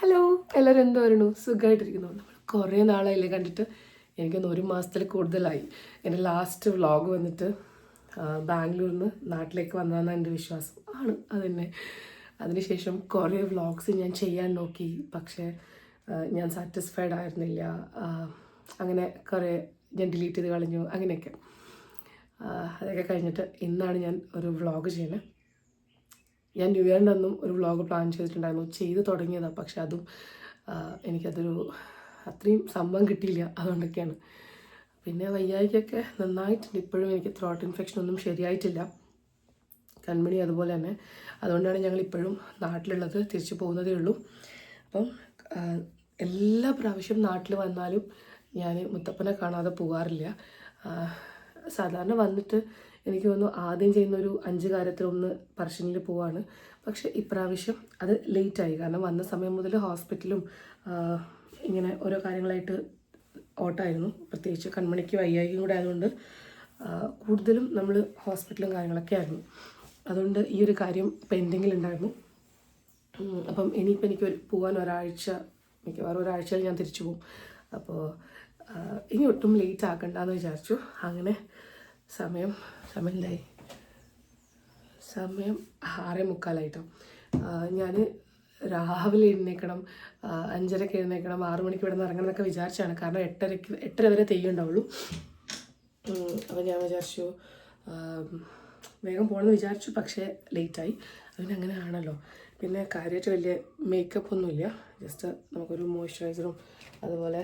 Hello എല്ലാവരും എന്തോ വരണു സുഖമായിട്ടിരിക്കുന്നു നമ്മൾ കുറേ നാളായില്ലേ കണ്ടിട്ട്. എനിക്കൊന്ന് ഒരു മാസത്തിൽ കൂടുതലായി. എന്റെ ലാസ്റ്റ് വ്ളോഗ് വന്നിട്ട് ബാംഗ്ലൂരിൽ നിന്ന് നാട്ടിലേക്ക് വന്നതെന്നാണ് എന്റെ വിശ്വാസം. ആണ് അതുതന്നെ അതിനുശേഷം കുറേ വ്ളോഗ്സ് ഞാൻ ചെയ്യാൻ നോക്കി. പക്ഷേ ഞാൻ സാറ്റിസ്ഫൈഡ് ആയിരുന്നില്ല. അങ്ങനെ കുറേ ഞാൻ ഡിലീറ്റ് ചെയ്ത് കളഞ്ഞു അങ്ങനെയൊക്കെ. അതൊക്കെ കഴിഞ്ഞിട്ട് ഇന്നാണ് ഞാൻ ഒരു വ്ളോഗ് ചെയ്യുന്നത്. ഞാൻ ന്യൂ അന്നും ഒരു വ്ളോഗ് പ്ലാൻ ചെയ്തിട്ടുണ്ടായിരുന്നു. ചെയ്ത് തുടങ്ങിയതാണ് പക്ഷെ അതും എനിക്കതൊരു അത്രയും സംഭവം കിട്ടിയില്ല. അതുകൊണ്ടൊക്കെയാണ്. പിന്നെ വയ്യായിക്കൊക്കെ നന്നായിട്ടുണ്ട്. ഇപ്പോഴും എനിക്ക് ത്രോട്ട് ഇൻഫെക്ഷൻ ഒന്നും ശരിയായിട്ടില്ല. കൺമണി അതുപോലെ തന്നെ. അതുകൊണ്ടാണ് ഞങ്ങൾ ഇപ്പോഴും നാട്ടിലുള്ളത് തിരിച്ചു പോകുന്നതേ ഉള്ളൂ. അപ്പം എല്ലാ പ്രാവശ്യം നാട്ടിൽ വന്നാലും ഞാൻ മുത്തപ്പനെ കാണാതെ പോകാറില്ല. സാധാരണ വന്നിട്ട് എനിക്ക് തോന്നുന്നു ആദ്യം ചെയ്യുന്ന ഒരു അഞ്ച് കാര്യത്തിൽ ഒന്ന് പറശ്ശിനിയിൽ പോവാണ്. പക്ഷേ ഇപ്രാവശ്യം അത് ലേറ്റായി. കാരണം വന്ന സമയം മുതൽ ഹോസ്പിറ്റലും ഇങ്ങനെ ഓരോ കാര്യങ്ങളായിട്ട് ഓട്ടായിരുന്നു. പ്രത്യേകിച്ച് കൺമണിക്ക് വയ്യായിക്കും കൂടെ ആയതുകൊണ്ട് കൂടുതലും നമ്മൾ ഹോസ്പിറ്റലും കാര്യങ്ങളൊക്കെ ആയിരുന്നു. അതുകൊണ്ട് ഈ ഒരു കാര്യം പെൻഡിങ്ങിലുണ്ടായിരുന്നു അപ്പം ഇനിയിപ്പോൾ എനിക്ക് പോകാൻ ഒരാഴ്ച മിക്കവാറും ഒരാഴ്ചയിൽ ഞാൻ തിരിച്ചു പോകും. അപ്പോൾ ഇനി ഒട്ടും ലേറ്റ് ആക്കണ്ടെന്ന് വിചാരിച്ചു. അങ്ങനെ സമയം സമയം എന്തായി സമയം ആറേ മുക്കാലായിട്ടോ. ഞാൻ രാവിലെ എഴുന്നേക്കണം അഞ്ചരക്ക് എഴുന്നേക്കണം ആറു മണിക്ക് ഇവിടെ നിന്ന് ഇറങ്ങണം എന്നൊക്കെ വിചാരിച്ചാണ്. കാരണം എട്ടരയ്ക്ക് എട്ടര വരെ തെയ്യുണ്ടാവുള്ളൂ അപ്പോൾ ഞാൻ വിചാരിച്ചു വേഗം പോകണമെന്ന് വിചാരിച്ചു പക്ഷേ ലേറ്റായി. അതിന് അങ്ങനെ ആണല്ലോ. പിന്നെ കാര്യമായിട്ട് വലിയ മേക്കപ്പ് ഒന്നുമില്ല ജസ്റ്റ് നമുക്കൊരു മോയ്സ്ചറൈസറും അതുപോലെ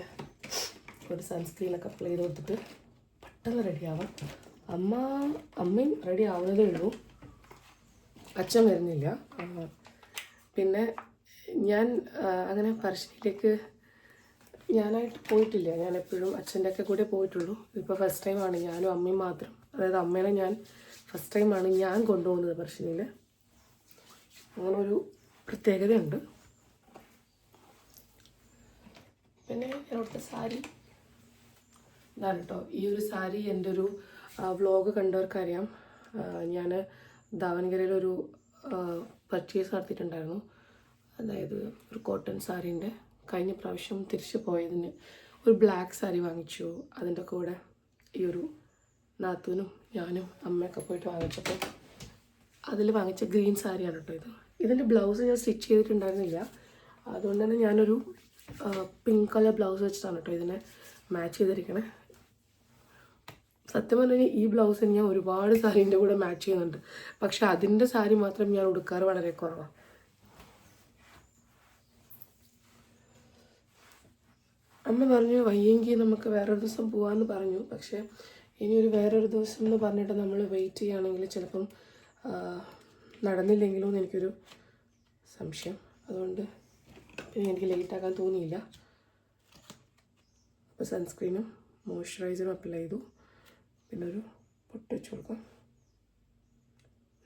ഒരു സൺസ്ക്രീനൊക്കെ അപ്ലൈ ചെയ്ത് കൊടുത്തിട്ട് പെട്ടെന്ന് റെഡിയാവാം അമ്മ അമ്മയും റെഡി ആവുന്നതേ ഉള്ളൂ. അച്ഛൻ വരുന്നില്ല. പിന്നെ ഞാൻ അങ്ങനെ പറശ്ശിനിയിലേക്ക് ഞാനായിട്ട് പോയിട്ടില്ല. ഞാൻ എപ്പോഴും അച്ഛന്റെ ഒക്കെ കൂടെ പോയിട്ടുള്ളൂ. ഇപ്പോൾ ഫസ്റ്റ് ടൈമാണ് ഞാനും അമ്മയും മാത്രം. അതായത് അമ്മേനെ ഞാൻ ഫസ്റ്റ് ടൈമാണ് ഞാൻ കൊണ്ടുപോകുന്നത് പറശ്ശിനിയിൽ അങ്ങനെ ഒരു പ്രത്യേകതയുണ്ട്. പിന്നെ ഞാൻ അവിടുത്തെ സാരി. ഇതാണ് കേട്ടോ ഈ ഒരു സാരി എന്റെ ഒരു വ്ളോഗ് കണ്ടവർക്കറിയാം. ഞാൻ ദാവൻകരയിലൊരു പർച്ചേസ് നടത്തിയിട്ടുണ്ടായിരുന്നു. അതായത് ഒരു കോട്ടൺ സാരീന്റെ കഴിഞ്ഞ പ്രാവശ്യം തിരിച്ചു പോയതിന് ഒരു ബ്ലാക്ക് സാരി വാങ്ങിച്ചു. അതിന്റെ കൂടെ ഈ ഒരു നാത്തൂനും ഞാനും അമ്മയൊക്കെ പോയിട്ട് വാങ്ങിച്ചപ്പോൾ അതിൽ വാങ്ങിച്ച ഗ്രീൻ സാരിയാണ് കേട്ടോ ഇത്. ഇതിന്റെ ബ്ലൗസ് ഞാൻ സ്റ്റിച്ച് ചെയ്തിട്ടുണ്ടായിരുന്നില്ല. അതുകൊണ്ട് തന്നെ ഞാനൊരു പിങ്ക് കളർ ബ്ലൗസ് വെച്ചിട്ടാണ് കേട്ടോ ഇതിനെ മാച്ച് ചെയ്തിരിക്കണേ. സത്യം പറഞ്ഞാൽ ഈ ബ്ലൗസിന് ഞാൻ ഒരുപാട് സാരീന്റെ കൂടെ മാച്ച് ചെയ്യുന്നുണ്ട്. പക്ഷെ അതിന്റെ സാരി മാത്രം ഞാൻ ഉടുക്കാറ് വളരെ കുറവാണ് അമ്മ പറഞ്ഞു വയ്യെങ്കിൽ നമുക്ക് വേറൊരു ദിവസം പോകാമെന്ന് പറഞ്ഞു. പക്ഷേ ഇനി ഒരു വേറൊരു ദിവസം എന്ന് പറഞ്ഞിട്ട് നമ്മൾ വെയിറ്റ് ചെയ്യുകയാണെങ്കിൽ ചിലപ്പം നടന്നില്ലെങ്കിലും എന്ന് എനിക്കൊരു സംശയം. അതുകൊണ്ട് പിന്നെ എനിക്ക് ലേറ്റ് ആക്കാൻ തോന്നിയില്ല. അപ്പോൾ സൺസ്ക്രീനും മോയ്സ്ചറൈസറും അപ്ലൈ ചെയ്തു. പിന്നെ ഒരു പൊട്ട് വെച്ച് കൊടുക്കാം.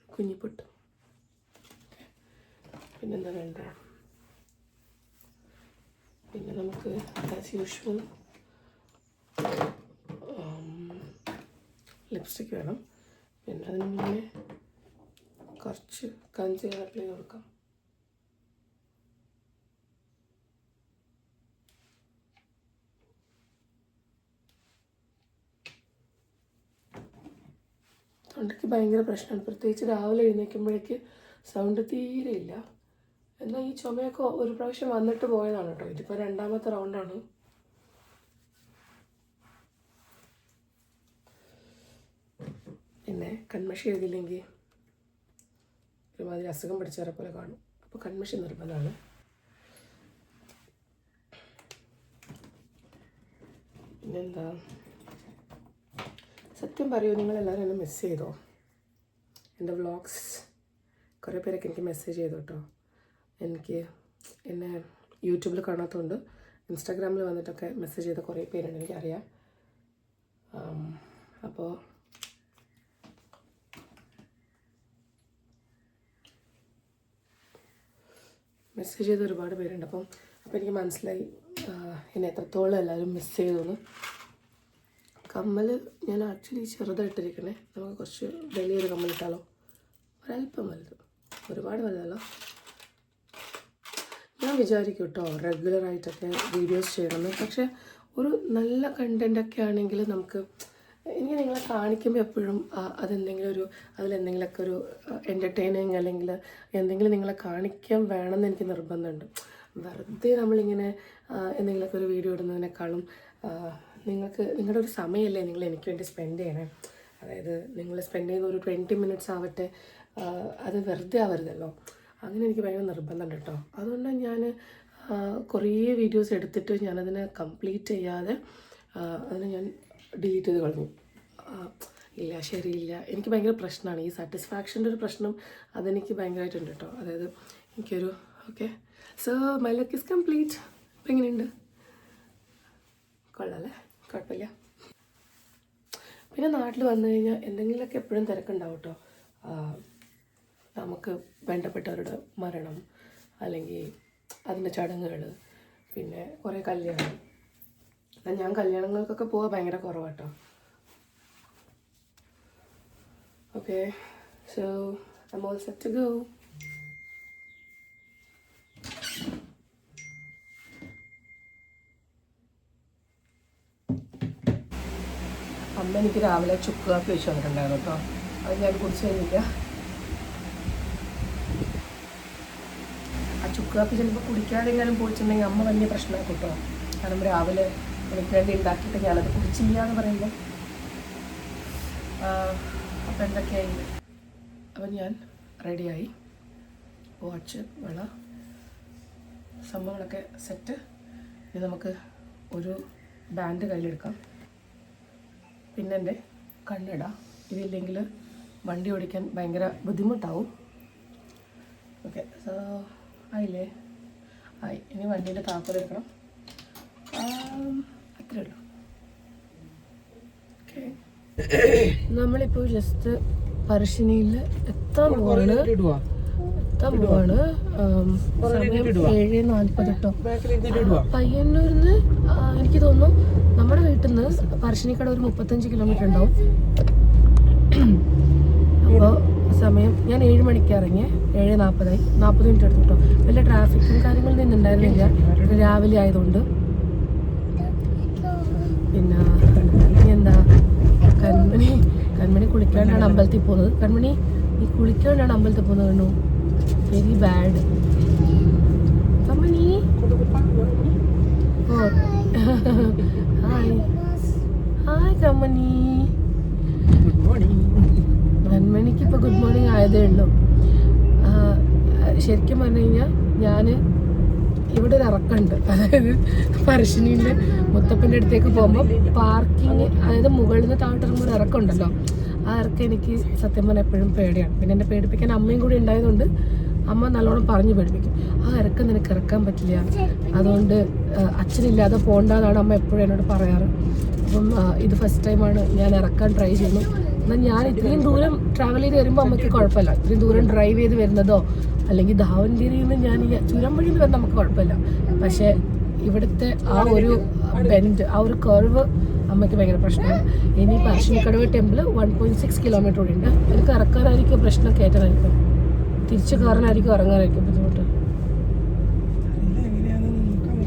കുഞ്ഞിപ്പൊട്ട് പിന്നെന്താ വേണ്ട? പിന്നെ നമുക്ക് ആസ് യൂഷ്വൽ ലിപ്സ്റ്റിക് വേണം. പിന്നെ അതിന് മുന്നേ കുറച്ച് കഞ്ചി അപ്ലൈ കൊടുക്കാം. തൊണ്ടയ്ക്ക് ഭയങ്കര പ്രശ്നമാണ്. പ്രത്യേകിച്ച് രാവിലെ എഴുന്നേൽക്കുമ്പോഴേക്ക് സൗണ്ട് തീരെ ഇല്ല. എന്നാൽ ഈ ചുമയൊക്കെ ഒരു പ്രാവശ്യം വന്നിട്ട് പോയതാണ് കേട്ടോ. ഇതിപ്പോൾ രണ്ടാമത്തെ റൗണ്ടാണ് പിന്നെ കൺമഷി എഴുതിയില്ലെങ്കിൽ ഒരുമാതിരി അസുഖം പിടിച്ചവരെ പോലെ കാണും. അപ്പോൾ കൺമഷി നിർബന്ധമാണ്. പിന്നെന്താ? സത്യം പറയൂ നിങ്ങളെല്ലാവരും എന്നെ മിസ് ചെയ്തോ? എന്റെ വ്ളോഗ്സ് കുറേ പേരൊക്കെ എനിക്ക് മെസ്സേജ് ചെയ്തു കേട്ടോ. എനിക്ക് എന്നെ യൂട്യൂബിൽ കാണാത്തതുകൊണ്ട് ഇൻസ്റ്റാഗ്രാമിൽ വന്നിട്ടൊക്കെ മെസ്സേജ് ചെയ്ത കുറേ പേരുണ്ട് എനിക്കറിയാം. അപ്പോൾ മെസ്സേജ് ചെയ്ത ഒരുപാട് പേരുണ്ട്. അപ്പം അപ്പോൾ എനിക്ക് മനസ്സിലായി എന്നെ എത്രത്തോളം എല്ലാവരും മിസ് ചെയ്തു കമ്മൽ ഞാൻ ആക്ച്വലി ചെറുതായിട്ടിരിക്കണേ. നമുക്ക് കുറച്ച് വലിയൊരു കമ്മൽ ഇട്ടാലോ ഒരല്പം വലുത്. ഒരുപാട് വലുതല്ല. ഞാൻ വിചാരിക്കും കേട്ടോ റെഗുലറായിട്ടൊക്കെ വീഡിയോസ് ചെയ്യണം പക്ഷേ ഒരു നല്ല കണ്ടന്റൊക്കെ ആണെങ്കിൽ നമുക്ക് എനിക്ക് നിങ്ങളെ കാണിക്കുമ്പോൾ എപ്പോഴും അതെന്തെങ്കിലും ഒരു അതിലെന്തെങ്കിലുമൊക്കെ ഒരു എന്റർടൈനിങ് അല്ലെങ്കിൽ എന്തെങ്കിലും നിങ്ങളെ കാണിക്കാൻ വേണമെന്ന് എനിക്ക് നിർബന്ധമുണ്ട്. വെറുതെ നമ്മളിങ്ങനെ എന്തെങ്കിലുമൊക്കെ ഒരു വീഡിയോ ഇടുന്നതിനേക്കാളും നിങ്ങൾക്ക് നിങ്ങളുടെ ഒരു സമയമല്ലേ നിങ്ങൾ എനിക്ക് വേണ്ടി സ്പെൻഡ് ചെയ്യണേ? അതായത് നിങ്ങൾ സ്പെൻഡ് ചെയ്യുന്ന ഒരു ട്വന്റി മിനിറ്റ്സ് ആവട്ടെ അത് വെറുതെ ആവരുതല്ലോ. അങ്ങനെ എനിക്ക് ഭയങ്കര നിർബന്ധമുണ്ട് കേട്ടോ. അതുകൊണ്ട് ഞാൻ കുറേ വീഡിയോസ് എടുത്തിട്ട് ഞാനതിനെ കംപ്ലീറ്റ് ചെയ്യാതെ അതിനെ ഞാൻ ഡിലീറ്റ് ചെയ്ത് കളഞ്ഞു. ഇല്ല ശരിയില്ല. എനിക്ക് ഭയങ്കര പ്രശ്നമാണ്. ഈ സാറ്റിസ്ഫാക്ഷന്റെ ഒരു പ്രശ്നം അതെനിക്ക് ഭയങ്കരമായിട്ടുണ്ട് കേട്ടോ. അതായത് എനിക്കൊരു okay. So my luck is complete ഇപ്പം എങ്ങനെയുണ്ട്? കൊള്ളാല്ലേ കുഴപ്പമില്ല. പിന്നെ നാട്ടിൽ വന്നു കഴിഞ്ഞാൽ എന്തെങ്കിലുമൊക്കെ എപ്പോഴും തിരക്കുണ്ടാവും കേട്ടോ നമുക്ക് വേണ്ടപ്പെട്ടവരുടെ മരണം അല്ലെങ്കിൽ അതിന്റെ ചടങ്ങുകൾ പിന്നെ കുറേ കല്യാണം. ഞാൻ കല്യാണങ്ങൾക്കൊക്കെ പോകാൻ ഭയങ്കര കുറവാട്ടോ. Okay so I all set to go എനിക്ക് രാവിലെ ചുക്ക് കാപ്പി വെച്ച് വന്നിട്ടുണ്ടായിരുന്നു കേട്ടോ. അത് ഞാൻ കുടിച്ച് കഴിഞ്ഞില്ല ആ ചുക്ക് കാപ്പി ചിലപ്പോൾ കുടിക്കാതെങ്കിലും പോയിട്ടുണ്ടെങ്കിൽ അമ്മ വലിയ പ്രശ്നമാക്കും കേട്ടോ. കാരണം രാവിലെ എനിക്ക് വേണ്ടി ഉണ്ടാക്കിയിട്ട് ഞാനത് കുടിച്ചില്ല എന്ന് പറയുമ്പോൾ. അപ്പം എന്തൊക്കെയായി? അപ്പം ഞാൻ റെഡിയായി. വാച്ച് വള സംഭവങ്ങളൊക്കെ സെറ്റ്. ഇനി നമുക്ക് ഒരു ബാൻഡ് കയ്യിലെടുക്കാം. പിന്നെ എന്റെ കണ്ണട. ഇതില്ലെങ്കിൽ വണ്ടി ഓടിക്കാൻ ഭയങ്കര ബുദ്ധിമുട്ടാവും. ഓക്കെ സോ ആയില്ലേ? ആയി. ഇനി വണ്ടീന്റെ താക്കോൽ എടുക്കണം. അത്രേ ഉള്ളൂ. ഓക്കെ. നമ്മളിപ്പോൾ ജസ്റ്റ് പറശ്ശിനിയിൽ എത്താൻ പോവാണ്. എത്താൻ പോവാണ് ഏഴ് നാൽപ്പതെട്ടോ പയ്യന്നൂരിന്ന് എനിക്ക് തോന്നുന്നു നമ്മുടെ വീട്ടിൽ നിന്ന് പറശ്ശിനിക്കട ഒരു മുപ്പത്തഞ്ച് കിലോമീറ്റർ ഉണ്ടാവും. അപ്പോൾ സമയം ഞാൻ ഏഴ് മണിക്ക് ഇറങ്ങി ഏഴ് നാൽപ്പതായി. നാൽപ്പത് മിനിറ്റ് എടുത്തു കേട്ടോ വലിയ ട്രാഫിക്കും കാര്യങ്ങളൊന്നും ഇന്ന് ഉണ്ടായിരുന്നില്ല രാവിലെ ആയതുകൊണ്ട്. പിന്നെ എന്താ? കൺമണി കൺമണി കുളിക്കാണ്ടാണ് അമ്പലത്തിൽ പോകുന്നത്. കൺമണി ഈ കുളിക്കാണ്ടാണ് അമ്പലത്തിൽ പോകുന്നത് കണ്ണു. Very bad oh hi hi കമ്മനി കൺമണിക്ക് ഇപ്പോൾ ഗുഡ് മോർണിംഗ് ആയതേ ഉള്ളൂ. ശരിക്കും പറഞ്ഞു കഴിഞ്ഞാൽ ഞാൻ ഇവിടെ ഒരു ഇറക്കമുണ്ട് അതായത് പറശ്ശിനിയിൽ മുത്തപ്പന്റെ അടുത്തേക്ക് പോകുമ്പോൾ പാർക്കിങ് അതായത് മുകളിൽ നിന്ന് താഴോട്ട് ഒരു ഇറക്കമുണ്ടല്ലോ ആ ഇറക്കം എനിക്ക് സത്യം പറഞ്ഞാൽ എപ്പോഴും പേടിയാണ്. പിന്നെ എന്നെ പേടിപ്പിക്കാൻ അമ്മയും കൂടി ഉണ്ടായതുകൊണ്ട് അമ്മ നല്ലോണം പറഞ്ഞു പേടിപ്പിക്കും. ആ ഇറക്കം നിനക്ക് ഇറക്കാൻ പറ്റില്ല. അതുകൊണ്ട് അച്ഛനില്ലാതെ പോകണ്ടെന്നാണ് അമ്മ എപ്പോഴും എന്നോട് പറയാറ്. അപ്പം ഇത് ഫസ്റ്റ് ടൈമാണ് ഞാൻ ഇറക്കാൻ ട്രൈ ചെയ്യുന്നു എന്നാൽ ഞാൻ ഇത്രയും ദൂരം ട്രാവൽ ചെയ്ത് വരുമ്പോൾ അമ്മയ്ക്ക് കുഴപ്പമില്ല. ഇത്രയും ദൂരം ഡ്രൈവ് ചെയ്ത് വരുന്നതോ അല്ലെങ്കിൽ ധാവൻഗിരിയിൽ നിന്ന് ഞാൻ ഈ ചുരം വഴി നിന്ന് വരുന്ന നമുക്ക് കുഴപ്പമില്ല. പക്ഷേ ഇവിടുത്തെ ആ ഒരു ബെൻഡ് ആ ഒരു കർവ് അമ്മയ്ക്ക് ഭയങ്കര പ്രശ്നമാണ് ഇനി Parassinikkadavu temple one point six kilometre കൂടി ഉണ്ട്. അതിൽ ഇറക്കാനായിരിക്കും പ്രശ്നം കയറ്റാനായിരിക്കും. തിരിച്ചു കയറാനായിരിക്കും ഇറങ്ങാനായിരിക്കും ബുദ്ധിമുട്ട്.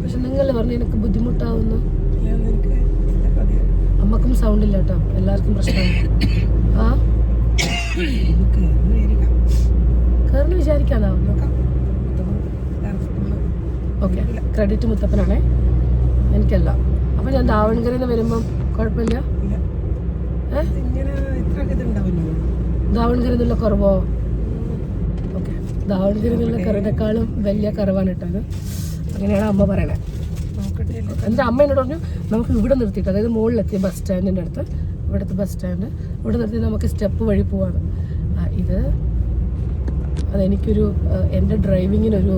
പക്ഷെ നിങ്ങൾ പറഞ്ഞു എനിക്ക് ബുദ്ധിമുട്ടാവുന്നു. അമ്മക്കും സൗണ്ട് ഇല്ല കേട്ടോ. എല്ലാവർക്കും പ്രശ്നമാണ്. ആ? കയറുന്നു വിചാരിക്കാനാവുന്നു ഓക്കെ. ക്രെഡിറ്റ് മുത്തപ്പനാണേ. എനിക്കല്ല. അപ്പം ഞാൻ ദാവണകരയിൽ നിന്ന് വരുമ്പം കുഴപ്പമില്ല ദാവണകരയിൽ നിന്നുള്ള കുറവോ? ഓക്കെ. ദാവണകരയിൽ നിന്നുള്ള കറിനേക്കാളും വലിയ കറവാണ് കേട്ടത് അങ്ങനെയാണ് അമ്മ പറയണേ. എന്റെ അമ്മ എന്നോട് പറഞ്ഞു നമുക്ക് ഇവിടെ നിർത്തിയിട്ട് അതായത് മുകളിലെത്തിയ ബസ് സ്റ്റാൻഡിന്റെ അടുത്ത് ഇവിടുത്തെ ബസ് സ്റ്റാൻഡ് ഇവിടെ നിർത്തി നമുക്ക് സ്റ്റെപ്പ് വഴി പോവാണ് ഇത് അതെനിക്കൊരു എന്റെ ഡ്രൈവിങ്ങിനൊരു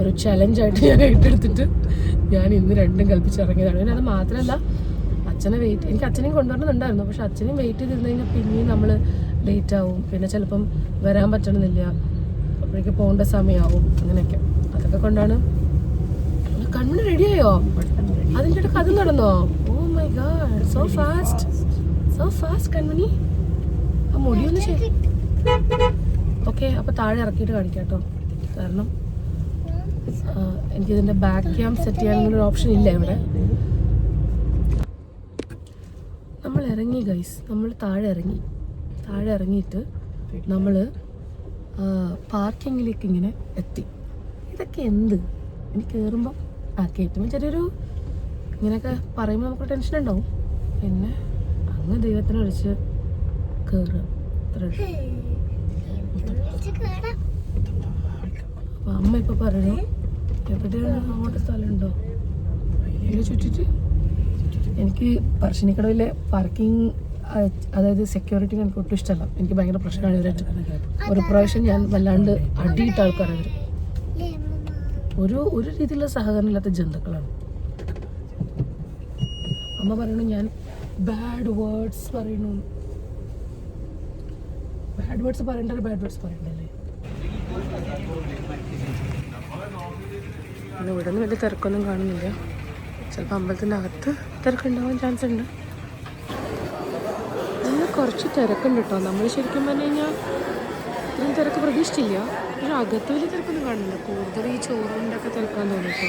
ഒരു ചലഞ്ചായിട്ട് ഞാൻ ഏറ്റെടുത്തിട്ട് ഞാൻ ഇന്ന് രണ്ടും കൽപ്പിച്ചിറങ്ങിയതാണ് പിന്നെ അത് മാത്രമല്ല അച്ഛനെ വെയിറ്റ് എനിക്ക് അച്ഛനെയും കൊണ്ടുവരണമെന്നുണ്ടായിരുന്നു. പക്ഷെ അച്ഛനെയും വെയിറ്റ് ചെയ്തിരുന്നു കഴിഞ്ഞാൽ പിന്നെയും നമ്മൾ ലേറ്റ് ആവും. പിന്നെ ചിലപ്പം വരാൻ പറ്റണമെന്നില്ല. അപ്പോഴേക്ക് പോകേണ്ട സമയമാവും. അങ്ങനെയൊക്കെ. അതൊക്കെ കൊണ്ടാണ്. കണ്ണ് റെഡിയായോ അതിന്റെ ഇടയ്ക്ക് അത് നടന്നോ? ഓ my god so fast so fast Kanmani ആ മുടിയൊന്ന് ശരി ഓക്കെ അപ്പോൾ താഴെ ഇറക്കിയിട്ട് കാണിക്കാം കേട്ടോ. കാരണം എനിക്കിതിന്റെ ബാക്ക് ക്യാം സെറ്റ് ചെയ്യാനൊരു ഓപ്ഷൻ ഇല്ല ഇവിടെ. നമ്മൾ ഇറങ്ങി ഗൈസ് നമ്മൾ താഴെ ഇറങ്ങി. താഴെ ഇറങ്ങിയിട്ട് നമ്മൾ പാർക്കിങ്ങിലേക്ക് ഇങ്ങനെ എത്തി. ഇതൊക്കെ എന്ത്? ഇനി കയറുമ്പോൾ ആ കയറ്റുമ്പോൾ ചെറിയൊരു ഇങ്ങനെയൊക്കെ പറയുമ്പോൾ നമുക്ക് ടെൻഷൻ ഉണ്ടാവും. പിന്നെ അങ്ങ് ദൈവത്തിനെ വിളിച്ച് കയറുക അത്രേ അമ്മ ഇപ്പം പറയണു എവിടെയാണ് അങ്ങോട്ട് സ്ഥലമുണ്ടോ? അതിലേക്ക് ചുറ്റിട്ട് എനിക്ക് പറശ്ശിനിക്കടവിലെ പാർക്കിംഗ് അതായത് സെക്യൂരിറ്റി എനിക്ക് ഒട്ടും ഇഷ്ടമല്ല. എനിക്ക് ഭയങ്കര പ്രശ്നമാണ് ഇവരായിട്ട് ഒരു പ്രാവശ്യം ഞാൻ വല്ലാണ്ട് അടിയിട്ട ആൾക്കാരാണ് ഇവർ ഒരു ഒരു രീതിയിലുള്ള സഹകരണം ഇല്ലാത്ത ജന്തുക്കളാണ്. അമ്മ പറയണു ഞാൻ ബാഡ് വേർഡ്സ് പറയണു ബാഡ് വേർഡ്സ് പറയണ്ടല്ലോ ബാഡ് വേർഡ്സ് പറയണ്ടല്ലേ പിന്നെ ഇവിടെ നിന്ന് വലിയ തിരക്കൊന്നും കാണുന്നില്ല. ചിലപ്പോൾ അമ്പലത്തിന്റെ അകത്ത് തിരക്കുണ്ടാവാൻ ചാൻസ് ഉണ്ട്. ഇന്ന് കുറച്ച് തിരക്കുണ്ട് കേട്ടോ നമ്മൾ ശരിക്കും പറഞ്ഞു കഴിഞ്ഞാൽ ഇത്രയും തിരക്ക് പ്രതീക്ഷിച്ചില്ല. പക്ഷെ അകത്ത് വലിയ തിരക്കൊന്നും കാണുന്നില്ല. കൂടുതൽ ഈ ചോറിന്റെ ഒക്കെ തിരക്കാൻ തോന്നിട്ടോ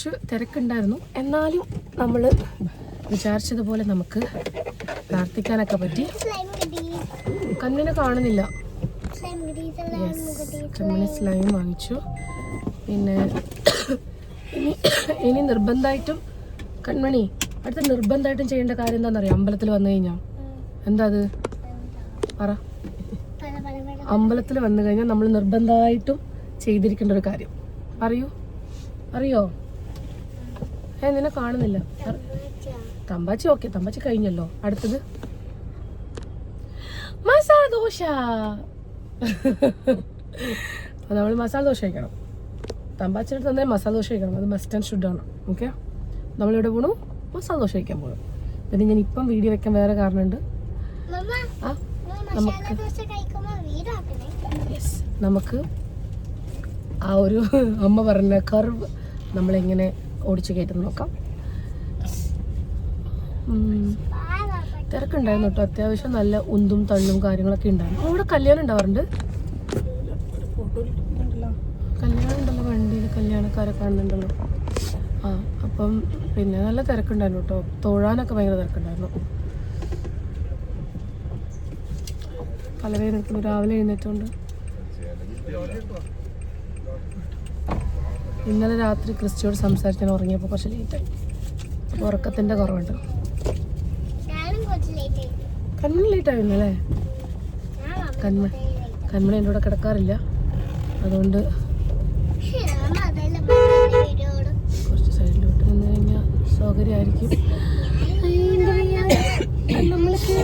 കുറച്ച് തിരക്കുണ്ടായിരുന്നു. എന്നാലും നമ്മൾ വിചാരിച്ചതുപോലെ നമുക്ക് പ്രാർത്ഥിക്കാനൊക്കെ പറ്റി. കണ്ണിനെ കാണുന്നില്ല. കണ്ണിന് സ്ലൈം വാങ്ങിച്ചു. പിന്നെ ഇനി ഇനി നിർബന്ധമായിട്ടും കൺമണി അടുത്ത നിർബന്ധമായിട്ടും ചെയ്യേണ്ട കാര്യം എന്താണെന്നറിയാം? അമ്പലത്തിൽ വന്നു കഴിഞ്ഞാൽ എന്താ അത്? പറ. പല പല പല അമ്പലത്തിൽ വന്നു കഴിഞ്ഞാൽ നമ്മൾ നിർബന്ധമായിട്ടും ചെയ്തിരിക്കേണ്ട ഒരു കാര്യം. അറിയൂ അറിയോ? ഏ നിന്നെ കാണുന്നില്ല. തമ്പാച്ചി ഓക്കെ തമ്പാച്ചി കഴിഞ്ഞല്ലോ. അടുത്തത്. മസാല ദോശ നമ്മൾ മസാല ദോശ കഴിക്കണം. തമ്പാച്ചിയുടെ തന്നെ മസാല ദോശ കഴിക്കണം. അത് മസ്റ്റ് ആൻഡ് ഷുഡ് ആണ്. ഓക്കെ നമ്മളിവിടെ പോണു മസാല ദോശ കഴിക്കാൻ പോകണം പിന്നെ ഞാൻ ഇപ്പം വീഡിയോ വെക്കാൻ വേറെ കാരണമുണ്ട്. ആ വീടാക്കണേ യെസ് നമുക്ക് ആ ഒരു അമ്മ പറഞ്ഞ കർവ് നമ്മളെങ്ങനെ ഓടിച്ചു കയറ്റുന്ന നോക്കാം. തിരക്കുണ്ടായിരുന്നു കേട്ടോ. അത്യാവശ്യം നല്ല ഉന്തും തള്ളും കാര്യങ്ങളൊക്കെ ഉണ്ടായിരുന്നു. അവിടെ കല്യാണം ഉണ്ടാവാറുണ്ട്? കല്യാണം ഉണ്ടല്ലോ. വണ്ടിയിൽ കല്യാണക്കാരെ കാണുന്നുണ്ടല്ലോ. ആ അപ്പം പിന്നെ നല്ല തിരക്കുണ്ടായിരുന്നു കേട്ടോ. തൊഴാനൊക്കെ ഭയങ്കര തിരക്കുണ്ടായിരുന്നു. പലവേദന എടുക്കുന്നു രാവിലെ എഴുന്നേറ്റുകൊണ്ട് ഇന്നലെ രാത്രി ക്രിസ്റ്റിയോട് സംസാരിക്കാൻ ഉറങ്ങിയപ്പോൾ കുറച്ച് ലേറ്റായി അപ്പോൾ ഉറക്കത്തിന്റെ കുറവുണ്ട്. കണ്ണ് കുറച്ച് ലേറ്റ് ആയി. കണ്ണിന് ലേറ്റ് ആയിരുന്നു അല്ലേ? ഞാൻ കണ്മ കൺമണി എന്റെ കൂടെ കിടക്കാറില്ല. അതുകൊണ്ട് കുറച്ച് സൈഡിലോട്ട് നിന്ന് കഴിഞ്ഞാൽ സൗകര്യമായിരിക്കും. നമ്മളൊക്കെ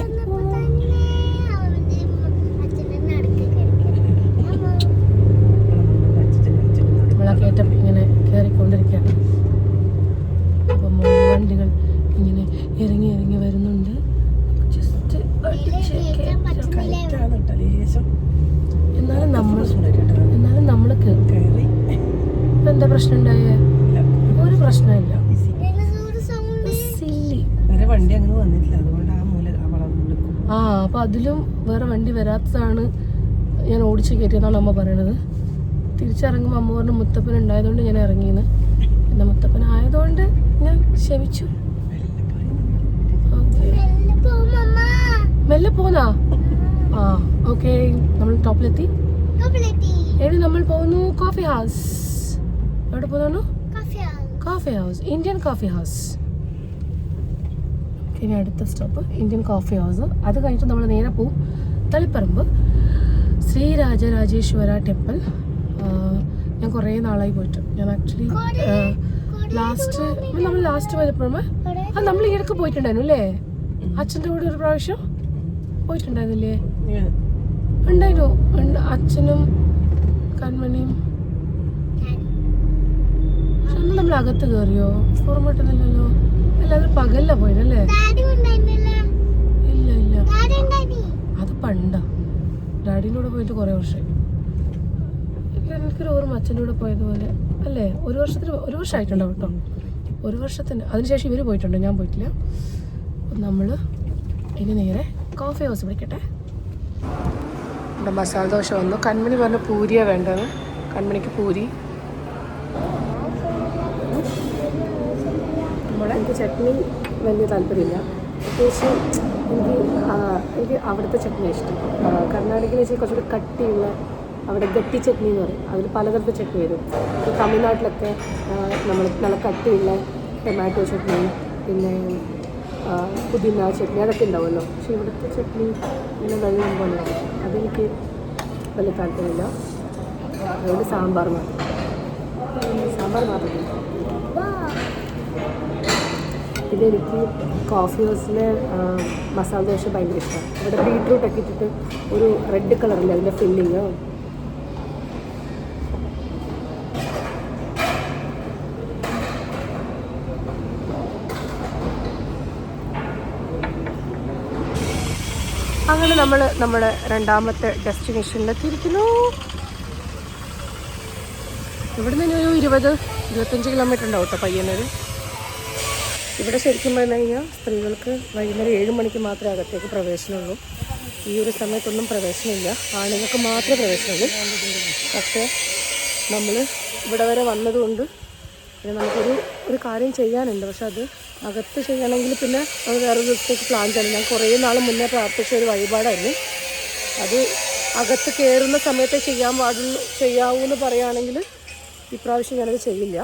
അച്ഛനെ കയറിക്കൊണ്ടിരിക്കുകയാണ്. അപ്പോൾ വണ്ടികൾ ഇങ്ങനെ ഇറങ്ങി ഇറങ്ങി വരുന്നുണ്ട്. ജസ്റ്റ് എന്നാലും നമ്മൾ എന്നാലും നമ്മൾ കയറി. എന്താ പ്രശ്നം ഉണ്ടായേ? ഒരു പ്രശ്നമില്ല. വണ്ടി അങ്ങനെ അതുകൊണ്ട് ആ മൂല ആ അതിലും വേറെ വണ്ടി വരാത്തതാണ് ഞാൻ ഓടിച്ചു കയറ്റിയെന്നാണ് അമ്മ പറയണത്. തിരിച്ചിറങ്ങുമ്പോൾ അമ്മ മുത്തപ്പൻ ഉണ്ടായതുകൊണ്ട് ഞാൻ ഇറങ്ങിയെന്ന് പിന്നെ മുത്തപ്പൻ ആയതുകൊണ്ട് ഞാൻ ക്ഷമിച്ചു. മെല്ലെ പോന്നാ? ആ ഓക്കെ. നമ്മൾ ടോപ്പിലെത്തി. എവിടെ നമ്മൾ പോകുന്നു? കോഫി ഹൗസ് എവിടെ പോകുന്നു? Coffee house Indian coffee house ഇനി അടുത്ത സ്റ്റോപ്പ്. ഇന്ത്യൻ കോഫി ഹൗസ് അത് കഴിഞ്ഞിട്ട് നമ്മൾ നേരെ പോവും തളിപ്പറമ്പ്. ശ്രീ രാജരാജേശ്വര ടെമ്പിൾ. ഞാൻ കുറേ നാളായി പോയിട്ട്. ഞാൻ ആക്ച്വലി ലാസ്റ്റ് നമ്മൾ ലാസ്റ്റ് വരപ്പോഴേ ആ നമ്മൾ ഈ ഇടയ്ക്ക് പോയിട്ടുണ്ടായിരുന്നു അല്ലേ? അച്ഛന്റെ കൂടെ ഒരു പ്രാവശ്യം പോയിട്ടുണ്ടായിരുന്നില്ലേ? ഉണ്ടായിരുന്നു. ഉണ്ട്. അച്ഛനും കൺമണിയും. പക്ഷെ അന്ന് നമ്മൾ അകത്ത് കയറിയോ? ഓർമ്മ കിട്ടുന്നില്ലല്ലോ. എല്ലാവരും പകല്ല പോയല്ലേ ഡാഡി ഉണ്ടായിരുന്നില്ല ഇല്ല. ഇല്ല അത് പണ്ടാ. ഡാഡിന്റെ കൂടെ പോയിട്ട് കുറേ വർഷമായി ഇല്ല, എനിക്കൊരു ഓർമ്മ അച്ഛന്റെ കൂടെ പോയതുപോലെ. അല്ലേ? ഒരു വർഷത്തിന് ഒരു വർഷമായിട്ടുണ്ടാവും കേട്ടോ? ഒരു വർഷത്തിന്. അതിനുശേഷം ഇവർ പോയിട്ടുണ്ട്? ഞാൻ പോയിട്ടില്ല. നമ്മൾ ഇനി നേരെ കോഫി ഹൗസ് പിടിക്കട്ടെ ഇവിടെ മസാല ദോശ വന്നു. കൺമണി പറഞ്ഞ പൂരിയാണ് വേണ്ടത്. കൺമണിക്ക് പൂരി. നമ്മുടെ എനിക്ക് ചട്നി വലിയ താല്പര്യമില്ല. പ്രത്യേകിച്ച് എനിക്ക് എനിക്ക് അവിടുത്തെ ചട്നി ഇഷ്ടം. കർണാടകയിൽ വെച്ചാൽ കുറച്ചുകൂടി കട്ടിയുള്ള അവിടെ ഗട്ടി ചട്നി എന്ന് പറയും. അതിൽ പലതരത്തെ ചട്നി വരും. ഇപ്പോൾ തമിഴ്നാട്ടിലൊക്കെ നമ്മൾ നല്ല കട്ടിയുള്ള ടൊമാറ്റോ ചട്നി പിന്നെ പുതിന ചട്നി അതൊക്കെ ഉണ്ടാവുമല്ലോ. പക്ഷെ ഇവിടുത്തെ ചട്നി ഇങ്ങനെ വെള്ളം പോലെയാണ്. അതെനിക്ക് വലിയ താല്പര്യമില്ല. അതുകൊണ്ട് സാമ്പാർ മാത്രം. സാമ്പാർ മാത്രം മതി. പിന്നെ എനിക്ക് കോഫി ഹൗസിലെ മസാല ദോശ ഭയങ്കര ഇഷ്ടമാണ്. ഇവിടെ ബീട്രൂട്ടൊക്കെ ഇട്ടിട്ട് ഒരു റെഡ് കളറിൽ അതിന്റെ ഫില്ലിങ് അങ്ങനെ നമ്മൾ നമ്മുടെ രണ്ടാമത്തെ ഡെസ്റ്റിനേഷനിലെത്തിയിരിക്കുന്നു. ഇവിടെ നിന്ന് ഒരു ഇരുപത് ഇരുപത്തഞ്ച് കിലോമീറ്റർ ഉണ്ടാവും കേട്ടോ പയ്യന്നൂർ. ഇവിടെ ശരിക്കും പറഞ്ഞു കഴിഞ്ഞാൽ സ്ത്രീകൾക്ക് വൈകുന്നേരം ഏഴ് മണിക്ക് മാത്രമേ അകത്തേക്ക് പ്രവേശനമുള്ളൂ. ഈ ഒരു സമയത്തൊന്നും പ്രവേശനമില്ല. ആണുങ്ങൾക്ക് മാത്രമേ പ്രവേശനമുള്ളൂ. പക്ഷേ നമ്മൾ ഇവിടെ വരെ വന്നതുകൊണ്ട് പിന്നെ നമുക്കൊരു ഒരു കാര്യം ചെയ്യാനുണ്ട്. പക്ഷെ അത് അകത്ത് ചെയ്യണമെങ്കിൽ പിന്നെ അത് വേറെ ദിവസത്തേക്ക് പ്ലാൻ ചെയ്യണം. ഞാൻ കുറേ നാൾ മുന്നേ പ്രാർത്ഥിച്ച ഒരു വഴിപാടായിരുന്നു. അത് അകത്ത് കയറുന്ന സമയത്തെ ചെയ്യാൻ പാടുള്ളൂ ചെയ്യാവൂ എന്ന് പറയുകയാണെങ്കിൽ ഇപ്രാവശ്യം ഞാനത് ചെയ്യില്ല.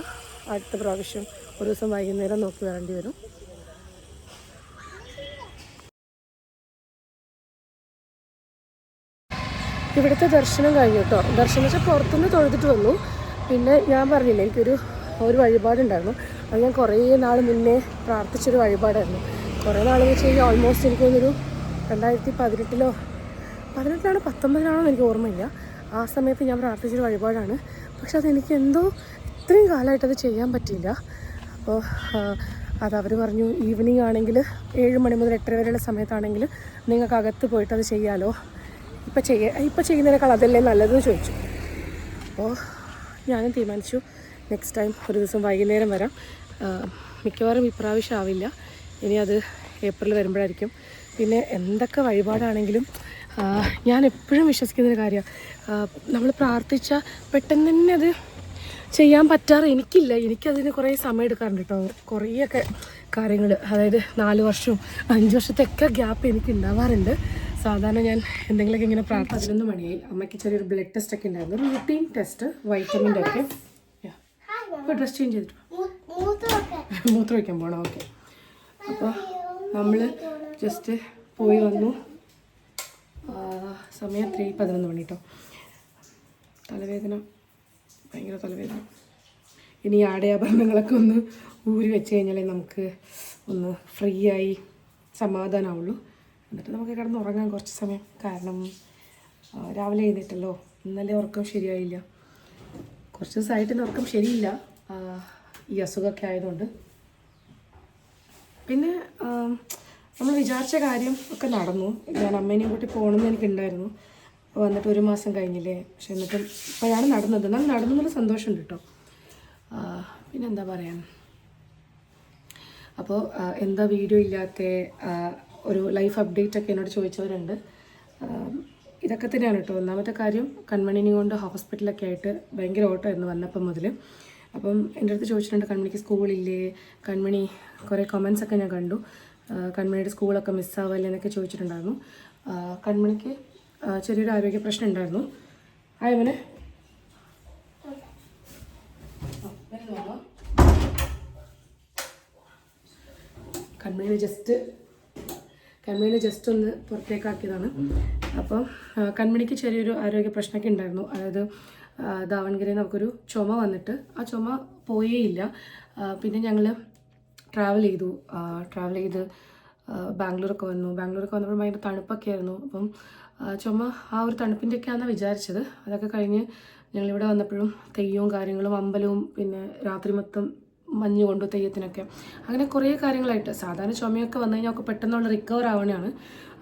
അടുത്ത പ്രാവശ്യം ഒരു ദിവസം വൈകുന്നേരം നോക്കി വരേണ്ടി വരും. ഇവിടുത്തെ ദർശനം കഴിഞ്ഞു കേട്ടോ ദർശനം വെച്ചാൽ പുറത്തുനിന്ന് തൊഴുതിട്ട് വന്നു. പിന്നെ ഞാൻ പറഞ്ഞില്ലേ എനിക്കൊരു ഒരു വഴിപാടുണ്ടായിരുന്നു. അത് ഞാൻ കുറേ നാൾ മുന്നേ പ്രാർത്ഥിച്ചൊരു വഴിപാടായിരുന്നു. കുറേ നാൾ വെച്ച് കഴിഞ്ഞാൽ ഓൾമോസ്റ്റ് എനിക്ക് തോന്നുന്നൊരു രണ്ടായിരത്തി പതിനെട്ടിലോ പതിനെട്ടിലാണോ പത്തൊമ്പതിലാണോ എനിക്ക് ഓർമ്മയില്ല. ആ സമയത്ത് ഞാൻ പ്രാർത്ഥിച്ചൊരു വഴിപാടാണ്. പക്ഷെ അതെനിക്ക് എന്തോ ഇത്രയും കാലമായിട്ട് അത് ചെയ്യാൻ പറ്റിയില്ല. അപ്പോൾ അത് അവർ പറഞ്ഞു ഈവനിങ് ആണെങ്കിൽ ഏഴ് മണി മുതൽ എട്ടര വരെയുള്ള സമയത്താണെങ്കിൽ നിങ്ങൾക്ക് അകത്ത് പോയിട്ട് അത് ചെയ്യാലോ. ഇപ്പം ചെയ്യ ഇപ്പം ചെയ്യുന്നതിനേക്കാൾ അതല്ലേ നല്ലതെന്ന് ചോദിച്ചു. അപ്പോൾ ഞാനും തീരുമാനിച്ചു. നെക്സ്റ്റ് ടൈം ഒരു ദിവസം വൈകുന്നേരം വരാം. മിക്കവാറും ഇപ്രാവശ്യം ആവില്ല. ഇനി അത് ഏപ്രിൽ വരുമ്പോഴായിരിക്കും. പിന്നെ എന്തൊക്കെ വഴിപാടാണെങ്കിലും ഞാൻ എപ്പോഴും വിശ്വസിക്കുന്നൊരു കാര്യമാണ്. നമ്മൾ പ്രാർത്ഥിച്ച പെട്ടെന്ന് തന്നെ അത് ചെയ്യാൻ പറ്റാറ് എനിക്കില്ല. എനിക്കതിന് കുറേ സമയം എടുക്കാറുണ്ട് കേട്ടോ. കുറേയൊക്കെ കാര്യങ്ങൾ അതായത് നാല് വർഷവും അഞ്ച് വർഷത്തെയൊക്കെ ഗ്യാപ്പ് എനിക്ക് ഉണ്ടാവാറുണ്ട് സാധാരണ ഞാൻ എന്തെങ്കിലുമൊക്കെ ഇങ്ങനെ പ്രാർത്ഥന പതിനൊന്ന് മണിയായി അമ്മയ്ക്ക് ചെറിയൊരു ബ്ലഡ് ടെസ്റ്റ് ഒക്കെ ഉണ്ടായിരുന്നു. റൂട്ടീൻ ടെസ്റ്റ് വൈറ്റമിന്റെ ഒക്കെ അപ്പോൾ ഡ്രസ് ചേഞ്ച് ചെയ്തിട്ട് മൂത്രം വയ്ക്കാൻ പോകണം ഓക്കെ അപ്പോൾ നമ്മൾ ജസ്റ്റ് പോയി വന്നു. സമയം ത്രീ പതിനൊന്ന് മണി കേട്ടോ തലവേദന ഭയങ്കര തലവേദന. ഇനി ആടയാഭരണങ്ങളൊക്കെ ഒന്ന് ഊരി വെച്ച് കഴിഞ്ഞാലേ നമുക്ക് ഒന്ന് ഫ്രീ ആയി സമാധാനമാവുള്ളൂ എന്നിട്ട് നമുക്ക് കിടന്ന് ഉറങ്ങാൻ കുറച്ച് സമയം. കാരണം രാവിലെ എഴുന്നേറ്റല്ലോ. ഇന്നലെ ഉറക്കം ശരിയായില്ല. കുറച്ച് ദിവസമായിട്ട് ഉറക്കം ശരിയില്ല. ഈ അസുഖമൊക്കെ ആയതുകൊണ്ട്. പിന്നെ നമ്മൾ വിചാരിച്ച കാര്യം ഒക്കെ നടന്നു. ഞാൻ അമ്മേനെയും കൂട്ടി പോകണമെന്ന് എനിക്കുണ്ടായിരുന്നു. അപ്പോൾ വന്നിട്ട് ഒരു മാസം കഴിഞ്ഞില്ലേ? പക്ഷെ എന്നിട്ടും ഇപ്പോഴാണ് നടന്നത്. എന്നാൽ നടന്നു എന്നുള്ള സന്തോഷമുണ്ട് കേട്ടോ. പിന്നെന്താ പറയാൻ? അപ്പോൾ എന്താ വീഡിയോ ഇല്ലാത്ത ഒരു ലൈഫ് അപ്ഡേറ്റ് ഒക്കെ എന്നോട് ചോദിച്ചവരുണ്ട്. ഇതൊക്കെ തന്നെയാണ് കേട്ടോ. ഒന്നാമത്തെ കാര്യം കൺമണിനെ കൊണ്ട് ഹോസ്പിറ്റലൊക്കെ ആയിട്ട് ഭയങ്കര എന്ന് വന്നപ്പം മുതൽ അപ്പം എന്റെ അടുത്ത് ചോദിച്ചിട്ടുണ്ട് കൺമണിക്ക് സ്കൂളില്ലേ? കൺമണി കുറേ കമൻസ് ഒക്കെ ഞാൻ കണ്ടു. കൺമണിയുടെ സ്കൂളൊക്കെ മിസ്സാവല്ലേ എന്നൊക്കെ ചോദിച്ചിട്ടുണ്ടായിരുന്നു. കൺമണിക്ക് ചെറിയൊരു ആരോഗ്യ പ്രശ്നം ഉണ്ടായിരുന്നു. ആയവനെ കൺമണിനെ ജസ്റ്റ് കൺമണിനെ ജസ്റ്റ് ഒന്ന് പുറത്തേക്കാക്കിയതാണ്. അപ്പം കൺമണിക്ക് ചെറിയൊരു ആരോഗ്യ പ്രശ്നമൊക്കെ ഉണ്ടായിരുന്നു. അതായത് ദാവൺഗിരി നമുക്കൊരു ചുമ വന്നിട്ട് ആ ചുമ പോയേയില്ല. പിന്നെ ഞങ്ങൾ ട്രാവൽ ചെയ്തു. ട്രാവൽ ചെയ്ത് ബാംഗ്ലൂരൊക്കെ വന്നു. ബാംഗ്ലൂരൊക്കെ വന്നപ്പോൾ ഭയങ്കര തണുപ്പൊക്കെ ആയിരുന്നു. അപ്പം ചുമ ആ ഒരു തണുപ്പിന്റെയൊക്കെയാണെന്ന് വിചാരിച്ചത്. അതൊക്കെ കഴിഞ്ഞ് ഞങ്ങളിവിടെ വന്നപ്പോഴും തെയ്യവും കാര്യങ്ങളും അമ്പലവും പിന്നെ രാത്രി മൊത്തം മഞ്ഞ് കൊണ്ടു തെയ്യത്തിനൊക്കെ. അങ്ങനെ കുറേ കാര്യങ്ങളായിട്ട്. സാധാരണ ചുമയൊക്കെ വന്നു കഴിഞ്ഞാൽ ഒക്കെ പെട്ടെന്നുള്ള റിക്കവർ ആവണയാണ്.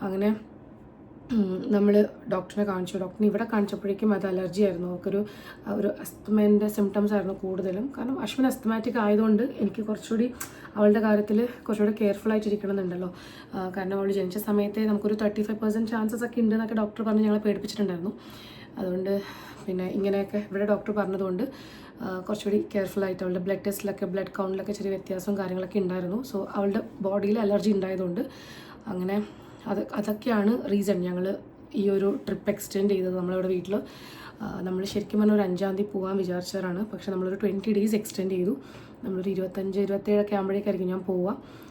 അങ്ങനെ നമ്മൾ ഡോക്ടറിനെ കാണിച്ചു. ഡോക്ടറിനെ ഇവിടെ കാണിച്ചപ്പോഴേക്കും അത് അലർജി ആയിരുന്നു. അവർക്കൊരു ഒരു അസ്തമേന്റെ സിംറ്റംസ് ആയിരുന്നു കൂടുതലും. കാരണം അശ്വിൻ അസ്തമാറ്റിക് ആയതുകൊണ്ട് എനിക്ക് കുറച്ചുകൂടി അവളുടെ കാര്യത്തിൽ കുറച്ചുകൂടി കെയർഫുൾ ആയിട്ടിരിക്കണം എന്നുണ്ടല്ലോ കാരണം അവൾ ജനിച്ച സമയത്തെ നമുക്കൊരു തേർട്ടി ഫൈവ് പെർസെന്റ് ചാൻസസ് ഒക്കെ ഉണ്ടെന്നൊക്കെ ഡോക്ടർ പറഞ്ഞ് ഞങ്ങളെ പേടിപ്പിച്ചിട്ടുണ്ടായിരുന്നു. അതുകൊണ്ട് പിന്നെ ഇങ്ങനെയൊക്കെ ഇവിടെ ഡോക്ടർ പറഞ്ഞതുകൊണ്ട് കുറച്ചുകൂടി കെയർഫുൾ ആയിട്ട് അവളുടെ ബ്ലഡ് ടെസ്റ്റിലൊക്കെ ബ്ലഡ് കൗണ്ടിലൊക്കെ ചെറിയ വ്യത്യാസവും കാര്യങ്ങളൊക്കെ ഉണ്ടായിരുന്നു. സോ അവളുടെ ബോഡിയിൽ അലർജി ഉണ്ടായതുകൊണ്ട് അങ്ങനെ അത് അതൊക്കെയാണ് റീസൺ ഞങ്ങൾ ഈ ഒരു ട്രിപ്പ് എക്സ്റ്റെൻഡ് ചെയ്തത് നമ്മളിവിടെ വീട്ടിൽ നമ്മൾ ശരിക്കും പറഞ്ഞാൽ ഒരു അഞ്ചാം തീയതി പോകാൻ വിചാരിച്ചവരാണ്. പക്ഷേ നമ്മളൊരു ട്വന്റി ഡേയ്സ് എക്സ്റ്റെൻഡ് ചെയ്തു. നമ്മളൊരു ഇരുപത്തഞ്ച് ഇരുപത്തേഴൊക്കെ ആകുമ്പോഴേക്കായിരിക്കും ഞാൻ പോവുക ആ,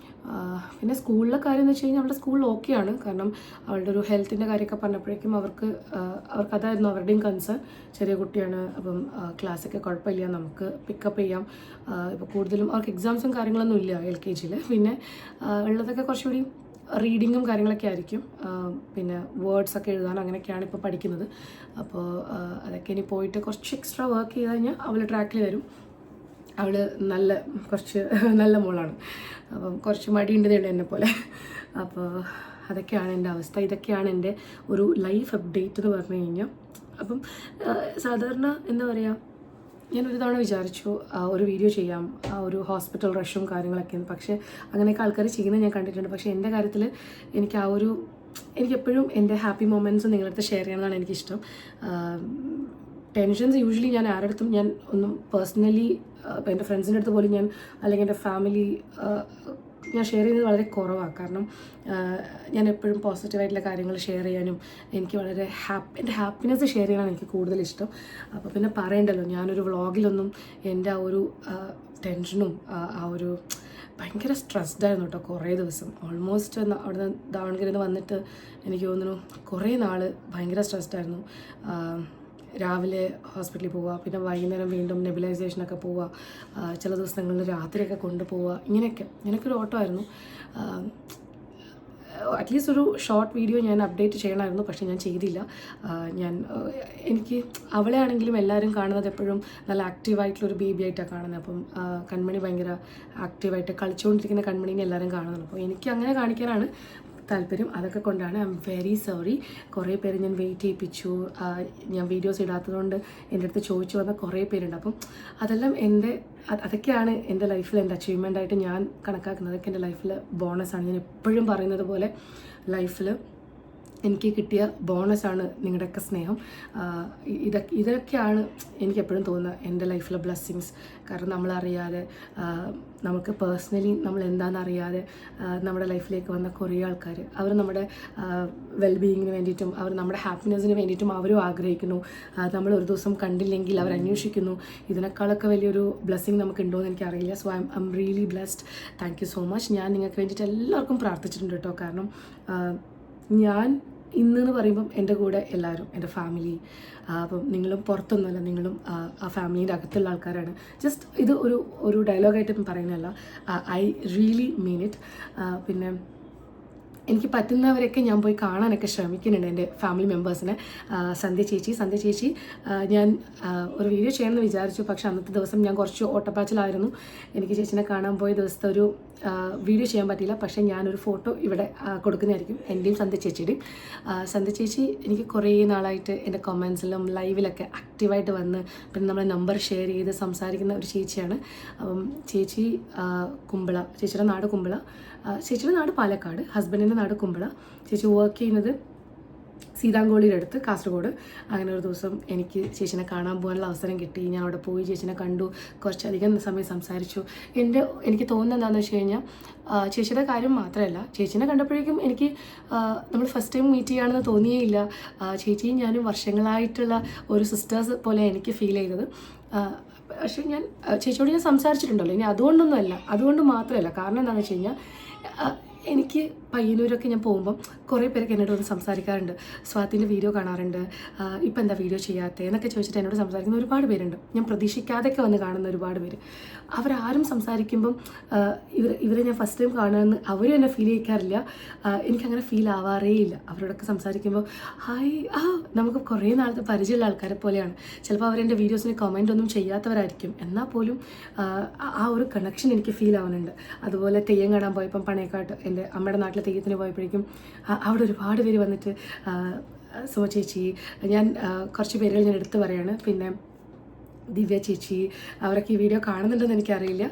പിന്നെ സ്കൂളിലെ കാര്യം എന്ന് വെച്ച് കഴിഞ്ഞാൽ അവളുടെ സ്കൂളിൽ ഓക്കെയാണ് കാരണം അവളുടെ ഒരു ഹെൽത്തിന്റെ കാര്യമൊക്കെ പറഞ്ഞപ്പോഴേക്കും അവർക്ക് അവർക്ക് അതായിരുന്നു അവരുടെയും കൺസേൺ ചെറിയ കുട്ടിയാണ് അപ്പം ക്ലാസ്സൊക്കെ കുഴപ്പമില്ല നമുക്ക് പിക്കപ്പ് ചെയ്യാം. ഇപ്പോൾ കൂടുതലും അവർക്ക് എക്സാംസും കാര്യങ്ങളൊന്നും ഇല്ല എൽ കെ ജിയിൽ പിന്നെ ഉള്ളതൊക്കെ കുറച്ചുകൂടി റീഡിങ്ങും കാര്യങ്ങളൊക്കെ ആയിരിക്കും. പിന്നെ വേർഡ്സ് ഒക്കെ എഴുതാൻ അങ്ങനെയൊക്കെയാണ് ഇപ്പോൾ പഠിക്കുന്നത്. അപ്പോൾ അതൊക്കെ ഇനി പോയിട്ട് കുറച്ച് എക്സ്ട്രാ വർക്ക് ചെയ്ത് കഴിഞ്ഞാൽ അവൾ ട്രാക്കിൽ വരും. അവൾ നല്ല കുറച്ച് നല്ല മോളാണ്. അപ്പം കുറച്ച് മടിയുണ്ട് ഉള്ളൂ എന്നെ പോലെ. അപ്പോൾ അതൊക്കെയാണ് എന്റെ അവസ്ഥ. ഇതൊക്കെയാണ് എന്റെ ഒരു ലൈഫ് അപ്ഡേറ്റ് എന്ന് പറഞ്ഞു കഴിഞ്ഞാൽ. അപ്പം സാധാരണ എന്താ പറയുക ഞാൻ ഒരു തവണ വിചാരിച്ചു ഒരു വീഡിയോ ചെയ്യാം ആ ഒരു ഹോസ്പിറ്റൽ റഷും കാര്യങ്ങളൊക്കെ പക്ഷേ അങ്ങനെയൊക്കെ ആൾക്കാർ ചെയ്യുന്നത് ഞാൻ കണ്ടിട്ടുണ്ട്. പക്ഷേ എന്റെ കാര്യത്തിൽ എനിക്ക് ആ ഒരു എനിക്കെപ്പോഴും എന്റെ ഹാപ്പി മൊമെന്റ്സ് നിങ്ങളുടെ അടുത്ത് ഷെയർ ചെയ്യണമെന്നാണ് എനിക്കിഷ്ടം ടെൻഷൻസ് യൂഷ്വലി ഞാൻ ആരുടെ അടുത്തും ഞാൻ ഒന്നും പേഴ്സണലി ഇപ്പോൾ എന്റെ ഫ്രണ്ട്സിന്റെ അടുത്ത് പോലും ഞാൻ അല്ലെങ്കിൽ എന്റെ ഫാമിലി ഞാൻ ഷെയർ ചെയ്യുന്നത് വളരെ കുറവാണ് കാരണം ഞാൻ എപ്പോഴും പോസിറ്റീവായിട്ടുള്ള കാര്യങ്ങൾ ഷെയർ ചെയ്യാനും എനിക്ക് വളരെ ഹാപ്പി എന്റെ ഹാപ്പിനെസ് ഷെയർ ചെയ്യാനാണ് എനിക്ക് കൂടുതൽ ഇഷ്ടം. അപ്പോൾ പിന്നെ പറയണ്ടല്ലോ ഞാനൊരു വ്ളോഗിലൊന്നും എന്റെ ആ ഒരു ടെൻഷനും ആ ഒരു ഭയങ്കര സ്ട്രെസ്ഡ് ആയിരുന്നു കേട്ടോ കുറേ ദിവസം. ഓൾമോസ്റ്റ് അവിടെ നിന്ന് ദാവണഗിരിയിൽ നിന്ന് വന്നിട്ട് എനിക്ക് തോന്നുന്നു കുറേ നാൾ ഭയങ്കര സ്ട്രെസ്ഡ് ആയിരുന്നു. ആ, രാവിലെ ഹോസ്പിറ്റലിൽ പോവുക പിന്നെ വൈകുന്നേരം വീണ്ടും നെബിലൈസേഷനൊക്കെ പോവുക ചില ദിവസങ്ങളിൽ രാത്രിയൊക്കെ കൊണ്ടുപോവുക ഇങ്ങനെയൊക്കെ. ഇങ്ങനെയൊക്കെ ഒരു ഓട്ടമായിരുന്നു. അറ്റ്ലീസ്റ്റ് ഒരു ഷോർട്ട് വീഡിയോ ഞാൻ അപ്ഡേറ്റ് ചെയ്യണമായിരുന്നു പക്ഷെ ഞാൻ ചെയ്തില്ല. ഞാൻ എനിക്ക് അവളെ ആണെങ്കിലും എല്ലാവരും കാണുന്നത് എപ്പോഴും നല്ല ആക്റ്റീവായിട്ടുള്ളൊരു ബേബി ആയിട്ടാണ് കാണുന്നത്. അപ്പം കൺമണി ഭയങ്കര ആക്റ്റീവായിട്ട് കളിച്ചുകൊണ്ടിരിക്കുന്ന കൺമണീനെ എല്ലാവരും കാണുന്നത് അപ്പോൾ എനിക്ക് അങ്ങനെ കാണിക്കാനാണ് താല്പര്യം അതൊക്കെ കൊണ്ടാണ് ഐ എം വെരി സോറി കുറേ പേര് ഞാൻ വെയിറ്റ് ചെയ്യിപ്പിച്ചു. ഞാൻ വീഡിയോസ് ഇടാത്തതുകൊണ്ട് എന്റെ അടുത്ത് ചോദിച്ചു വന്ന കുറേ പേരുണ്ട്. അപ്പം അതെല്ലാം എന്റെ അത് അതൊക്കെയാണ് എന്റെ ലൈഫിൽ എന്റെ അച്ചീവ്മെന്റ് ആയിട്ട് ഞാൻ കണക്കാക്കുന്നത്. അതൊക്കെ എന്റെ ലൈഫിൽ ബോണസാണ് ഞാൻ എപ്പോഴും പറയുന്നത് പോലെ ലൈഫിൽ എനിക്ക് കിട്ടിയ ബോണസാണ് നിങ്ങളുടെയൊക്കെ സ്നേഹം. ഇതൊക്കെ ഇതൊക്കെയാണ് എനിക്ക് എപ്പോഴും തോന്നുന്നത് എന്റെ ലൈഫിലെ ബ്ലെസ്സിങ്സ് കാരണം നമ്മളറിയാതെ നമുക്ക് പേഴ്സണലി നമ്മൾ എന്താണെന്ന് അറിയാതെ നമ്മുടെ ലൈഫിലേക്ക് വന്ന കുറേ ആൾക്കാർ അവർ നമ്മുടെ വെൽബീയിങ്ങിന് വേണ്ടിയിട്ടും അവർ നമ്മുടെ ഹാപ്പിനെസ്സിന് വേണ്ടിയിട്ടും അവരും ആഗ്രഹിക്കുന്നു. നമ്മൾ ഒരു ദിവസം കണ്ടില്ലെങ്കിൽ അവർ അന്വേഷിക്കുന്നു. ഇതിനേക്കാളൊക്കെ വലിയൊരു ബ്ലെസ്സിങ് നമുക്ക് ഉണ്ടോ എന്ന് എനിക്കറിയില്ല. So I'm really blessed thank you so much ഞാൻ നിങ്ങൾക്ക് വേണ്ടിയിട്ട് എല്ലാവർക്കും പ്രാർത്ഥിച്ചിട്ടുണ്ട് കേട്ടോ. കാരണം ഞാൻ ഇന്നെന്ന് പറയുമ്പം എന്റെ കൂടെ എല്ലാവരും എന്റെ ഫാമിലി അപ്പം നിങ്ങളും പുറത്തൊന്നുമല്ല നിങ്ങളും ആ, ഫാമിലീന്റെ അകത്തുള്ള ആൾക്കാരാണ്. ജസ്റ്റ് ഇത് ഒരു ഒരു ഡയലോഗായിട്ട് പറയുന്നതല്ല. ഐ റിയലി മീൻ ഇറ്റ് പിന്നെ എനിക്ക് പറ്റുന്നവരൊക്കെ ഞാൻ പോയി കാണാനൊക്കെ ശ്രമിക്കുന്നുണ്ട് എന്റെ ഫാമിലി മെമ്പേഴ്സിനെ സന്ധ്യ ചേച്ചി സന്ധ്യ ചേച്ചി ഞാൻ ഒരു വീഡിയോ ചെയ്യണമെന്ന് വിചാരിച്ചു. പക്ഷേ അന്നത്തെ ദിവസം ഞാൻ കുറച്ച് ഓട്ടപ്പാച്ചിലായിരുന്നു. എനിക്ക് ചേച്ചിനെ കാണാൻ പോയ ദിവസത്തെ ഒരു വീഡിയോ ചെയ്യാൻ പറ്റിയില്ല. പക്ഷേ ഞാനൊരു ഫോട്ടോ ഇവിടെ കൊടുക്കുന്നതായിരിക്കും എന്റെയും സന്ധ്യ ചേച്ചിയുടെയും. സന്ധ്യ ചേച്ചി എനിക്ക് കുറേ നാളായിട്ട് എന്റെ കൊമൻസിലും ലൈവിലൊക്കെ ആക്റ്റീവായിട്ട് വന്ന് പിന്നെ നമ്മളെ നമ്പർ ഷെയർ ചെയ്ത് സംസാരിക്കുന്ന ഒരു ചേച്ചിയാണ്. അപ്പം ചേച്ചി കുമ്പള ചേച്ചിയുടെ നാട് കുമ്പള. ചേച്ചിയുടെ നാട് പാലക്കാട് ഹസ്ബൻഡിന്റെ നാട് കുമ്പള. ചേച്ചി വർക്ക് ചെയ്യുന്നത് സീതാങ്കോളിയുടെ അടുത്ത് കാസർഗോഡ്. അങ്ങനെ ഒരു ദിവസം എനിക്ക് ചേച്ചിനെ കാണാൻ പോകാനുള്ള അവസരം കിട്ടി. ഞാൻ അവിടെ പോയി ചേച്ചിനെ കണ്ടു. കുറച്ചധികം സമയം സംസാരിച്ചു. എന്റെ എനിക്ക് തോന്നുന്നത് എന്താണെന്ന് വെച്ച് കഴിഞ്ഞാൽ ചേച്ചിയുടെ കാര്യം മാത്രമല്ല. ചേച്ചിനെ കണ്ടപ്പോഴേക്കും എനിക്ക് നമ്മൾ ഫസ്റ്റ് ടൈം മീറ്റ് ചെയ്യുകയാണെന്ന് തോന്നിയേയില്ല. ചേച്ചിയും ഞാനും വർഷങ്ങളായിട്ടുള്ള ഒരു സിസ്റ്റേഴ്സ് പോലെ എനിക്ക് ഫീൽ ചെയ്തത്. പക്ഷേ ഞാൻ ചേച്ചിയോട് ഞാൻ സംസാരിച്ചിട്ടുണ്ടല്ലോ. ഇനി അതുകൊണ്ടൊന്നുമല്ല. അതുകൊണ്ട് മാത്രമല്ല. കാരണം എന്താണെന്ന് വെച്ച് കഴിഞ്ഞാൽ എനിക്ക് പയ്യന്നൂരൊക്കെ ഞാൻ പോകുമ്പം കുറേ പേരൊക്കെ എന്നോട് വന്ന് സംസാരിക്കാറുണ്ട്. സ്വാത്തിന്റെ വീഡിയോ കാണാറുണ്ട്. ഇപ്പം എന്താ വീഡിയോ ചെയ്യാത്തത് എന്നൊക്കെ ചോദിച്ചിട്ട് എന്നോട് സംസാരിക്കുന്ന ഒരുപാട് പേരുണ്ട്. ഞാൻ പ്രതീക്ഷിക്കാതെയൊക്കെ വന്ന് കാണുന്ന ഒരുപാട് പേര്. അവരാരും സംസാരിക്കുമ്പം ഇവർ ഇവരെ ഞാൻ ഫസ്റ്റ് ടൈം കാണുമെന്ന് അവരും എന്നെ ഫീൽ ചെയ്യിക്കാറില്ല. എനിക്കങ്ങനെ ഫീൽ ആവാറേ ഇല്ല. അവരോടൊക്കെ സംസാരിക്കുമ്പോൾ ഹായ് ആ നമുക്ക് കുറേ നാളത്തെ പരിചയമുള്ള ആൾക്കാരെ പോലെയാണ്. ചിലപ്പോൾ അവരെന്റെ വീഡിയോസിന് കമന്റ് ഒന്നും ചെയ്യാത്തവരായിരിക്കും. എന്നാൽ പോലും ആ, ഒരു കണക്ഷൻ എനിക്ക് ഫീൽ ആവുന്നുണ്ട്. അതുപോലെ തെയ്യം കാണാൻ പോയപ്പം പണയക്കാട്ട് എന്റെ അമ്മയുടെ നാട്ടിലെ തെയ്യത്തിന് പോയപ്പോഴേക്കും അവിടെ ഒരുപാട് പേര് വന്നിട്ട് സോ ചേച്ചി ഞാൻ കുറച്ച് പേരുകൾ ഞാൻ എടുത്തു പറയാണ്. പിന്നെ ദിവ്യ ചേച്ചി അവരൊക്കെ ഈ വീഡിയോ കാണുന്നുണ്ടെന്ന് എനിക്കറിയില്ല.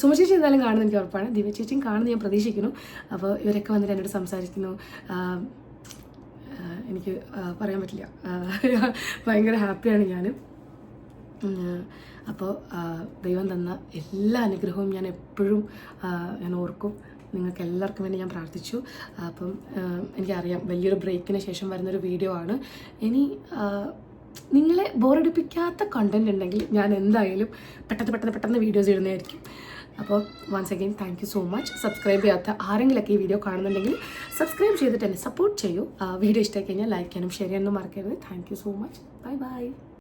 സുമ ചേച്ചി എന്തായാലും കാണുന്ന എനിക്ക് ഉറപ്പാണ്. ദിവ്യ ചേച്ചിയും കാണുന്ന ഞാൻ പ്രതീക്ഷിക്കുന്നു. അപ്പോൾ ഇവരൊക്കെ വന്നിട്ട് എന്നോട് സംസാരിക്കുന്നു. എനിക്ക് പറയാൻ പറ്റില്ല. ഭയങ്കര ഹാപ്പിയാണ് ഞാൻ. അപ്പോൾ ദൈവം തന്ന എല്ലാ അനുഗ്രഹവും ഞാൻ എപ്പോഴും ഞാൻ ഓർക്കും. നിങ്ങൾക്ക് എല്ലാവർക്കും വേണ്ടി ഞാൻ പ്രാർത്ഥിച്ചു. അപ്പം എനിക്കറിയാം വലിയൊരു ബ്രേക്കിന് ശേഷം വരുന്നൊരു വീഡിയോ ആണ്. ഇനി നിങ്ങളെ ബോറടിപ്പിക്കാത്ത കണ്ടന്റ് ഉണ്ടെങ്കിൽ ഞാൻ എന്തായാലും പെട്ടെന്ന് പെട്ടെന്ന് പെട്ടെന്ന് വീഡിയോസ് ഇടുന്നതായിരിക്കും. അപ്പോൾ once again thank you so much subscribe ചെയ്യാത്ത ആരെങ്കിലൊക്കെ ഈ വീഡിയോ കാണുന്നുണ്ടെങ്കിൽ സബ്സ്ക്രൈബ് ചെയ്തിട്ട് എന്നെ സപ്പോർട്ട് ചെയ്യൂ. വീഡിയോ ഇഷ്ടമായി കഴിഞ്ഞാൽ ലൈക്ക് ചെയ്യാനും ഷെയർ ചെയ്യാനും മറക്കരുത്. Thank you so much bye bye